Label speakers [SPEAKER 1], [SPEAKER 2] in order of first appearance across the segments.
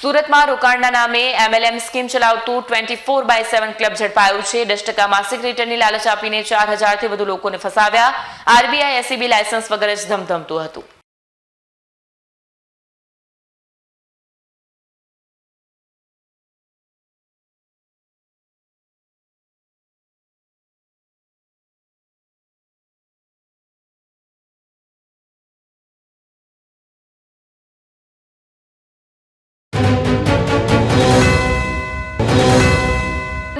[SPEAKER 1] સુરતમાં રોકાણના નામે MLM scheme ચલાવતું twenty four by seven club ઝડપાયું છે. દસ ટકા માસિક રિટર્નની લાલચ આપીને ચાર હજારથી વધુ લોકોને ફસાવ્યા. આરબીઆઈ એસીબી લાયસન્સ વગર જ ધમધમતું હતું.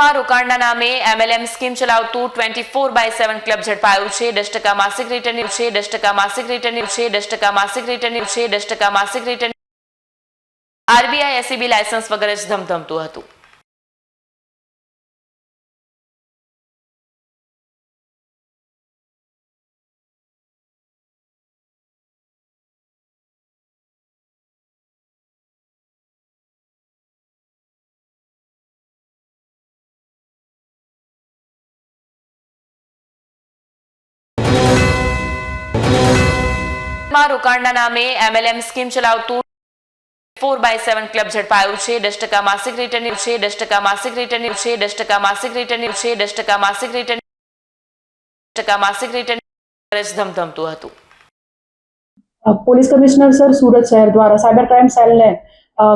[SPEAKER 1] માં રોકાણના નામે MLM scheme ચલાવતું twenty four by seven club ઝડપાયું છે. દસ ટકા માસિક રિટર્ન છે, દસ ટકા માસિક રિટર્ન છે, દસ ટકા માસિક રિટર્નની છે, દસ ટકા માસિક રિટર્ન આરબીઆઈ એસીબી લાયસન્સ વગર જ ધમધમતું હતું. માં રોકાણના નામે એમએલએમ સ્કીમ ચલાવતું ફોર બાય સેવન ક્લબ ઝડપાયું છે. દસ ટકા માસિક રિટર્ન છે. દસ ટકા માસિક રિટર્ન છે. દસ ટકા માસિક રિટર્ન છે. દસ ટકા માસિક રિટર્ન ટકા માસિક રિટર્ન ધમધમતું હતું
[SPEAKER 2] પોલીસ કમિશનર સર સુરત શહેર દ્વારા સાયબર ક્રાઇમ સેલને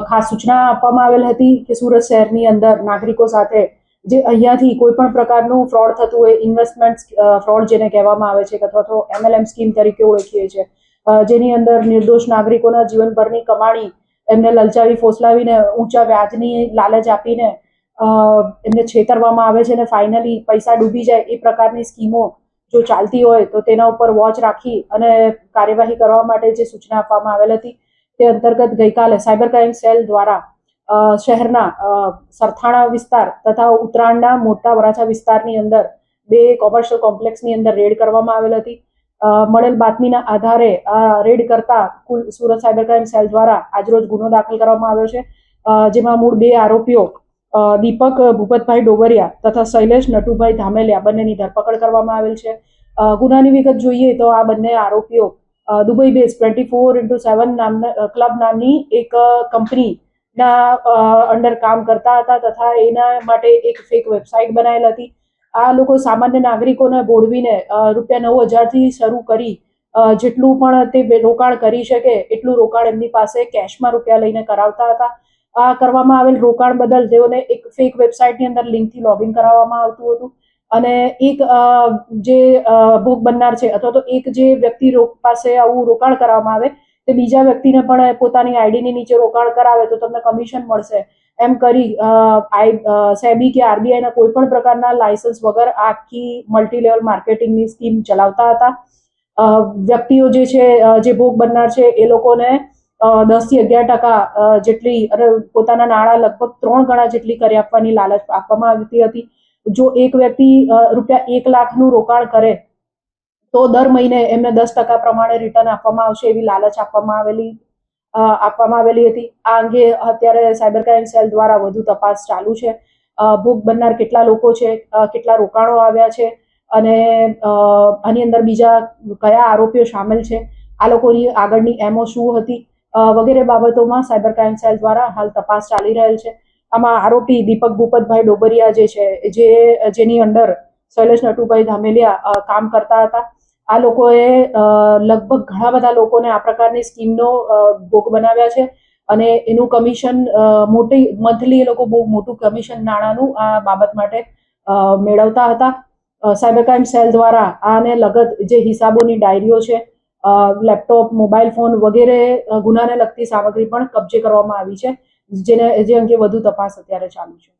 [SPEAKER 2] ખાસ સૂચના આપવામાં આવેલ હતી કે સુરત શહેરની અંદર નાગરિકો સાથે જે અહીંયાથી કોઈ પણ પ્રકારનું ફ્રોડ થતું હોય ઇન્વેસ્ટમેન્ટ ફ્રોડ જેને કહેવામાં આવે છે અથવા તો એમએલએમ સ્કીમ તરીકે ઓળખીએ છીએ જેની અંદર નિર્દોષ નાગરિકોના જીવનભરની કમાણી એમને લલચાવી, ફોસલાવીને ઊંચા વ્યાજની લાલચ આપીને એમને છેતરવામાં આવે છે અને ફાઇનલી પૈસા ડૂબી જાય એ પ્રકારની સ્કીમો જો ચાલતી હોય તો તેના ઉપર વોચ રાખી અને કાર્યવાહી કરવા માટે જે સૂચના આપવામાં આવેલ હતી તે અંતર્ગત ગઈકાલે સાયબર ક્રાઇમ સેલ દ્વારા શહેરના સરથાણા વિસ્તાર તથા ઉત્તરાયણના મોટા વરાછા વિસ્તારની અંદર બે કોમર્શિયલ કોમ્પ્લેક્સની અંદર રેડ કરવામાં આવેલ હતી. મળેલ બાતમીના આધારે આ રેડ કરતા કુલ સુરત સાયબર ક્રાઇમ સેલ દ્વારા આજરોજ ગુનો દાખલ કરવામાં આવ્યો છે. જેમાં મૂળ બે આરોપીઓ દીપક ભૂપતભાઈ ડોગરિયા તથા શૈલેષ નટુભાઈ ધામેલિયા બંનેની ધરપકડ કરવામાં આવેલ છે. ગુનાની વિગત જોઈએ તો આ બંને આરોપીઓ Dubai base twenty four into seven નામના ક્લબ નામની એક કંપનીના અંડર કામ કરતા હતા તથા એના માટે એક ફેક વેબસાઇટ બનાવેલ હતી. આ લોકો સામાન્ય નાગરિકોને બોળવીને રૂપિયા નવ હજારથી શરૂ કરી જેટલું પણ તે રોકાણ કરી શકે, એટલું રોકાણ એમની પાસે કેશમાં રૂપિયા લઈને કરાવતા હતા. આ કરવામાં આવેલ રોકાણ બદલ તેઓને એક ફેક વેબસાઇટની અંદર લિંકથી લોગિન કરાવવામાં આવતું હતું. અને એક જે ભોગ બનનાર છે અથવા તો એક જે વ્યક્તિ પાસે આવું રોકાણ કરવામાં આવે તે બીજા વ્યક્તિને પણ પોતાની આઈડીની નીચે રોકાણ કરાવે તો તમને કમિશન મળશે. એમ કરી સેબી કે આરબીઆઈના કોઈ પણ પ્રકારના લાયસન્સ વગર આખી મલ્ટી લેવલ માર્કેટિંગની સ્કીમ ચલાવતા હતા. વ્યક્તિઓ જે છે જે ભોગ બનનાર છે, એ લોકોને દસથી અગિયાર ટકા જેટલી અને પોતાના નાણાં લગભગ ત્રણ ગણા જેટલી કરી આપવાની લાલચ આપવામાં આવતી હતી. જો એક વ્યક્તિ રૂપિયા એક લાખનું રોકાણ કરે તો દર મહિને એમને દસ ટકા પ્રમાણે રિટર્ન આપવામાં આવશે એવી લાલચ આપવામાં આવેલી આપવામાં આવેલી હતી. આ અંગે અત્યારે સાયબર ક્રાઇમ સેલ દ્વારા વધુ તપાસ ચાલુ છે. ભૂખ બનનાર કેટલા લોકો છે કેટલા રોકાણો આવ્યા છે અને આની અંદર બીજા કયા આરોપીઓ સામેલ છે, આ લોકોની આગળની એમઓ શું હતી વગેરે બાબતોમાં સાયબર ક્રાઇમ સેલ દ્વારા હાલ તપાસ ચાલી રહેલ છે. આમાં આરોપી દીપક ભૂપતભાઈ ડોબરિયા જે છે, જે, જેની અંદર શૈલેષ નટુભાઈ ધામેલિયા કામ કરતા હતા. આ લોકોએ લગભગ ઘણા બધા લોકોને આ પ્રકારની સ્કીમનો ભોગ બનાવ્યા છે અને એનું કમિશન મોટી, મંથલી એ લોકો બહુ મોટું કમિશન નાણાંનું આ બાબત માટે મેળવતા હતા. સાયબર ક્રાઇમ સેલ દ્વારા આને લગત જે હિસાબોની ડાયરીઓ છે લેપટોપ, મોબાઈલ ફોન વગેરે ગુનાને લગતી સામગ્રી પણ કબજે કરવામાં આવી છે, જેને, જે અંગે વધુ તપાસ અત્યારે ચાલુ છે.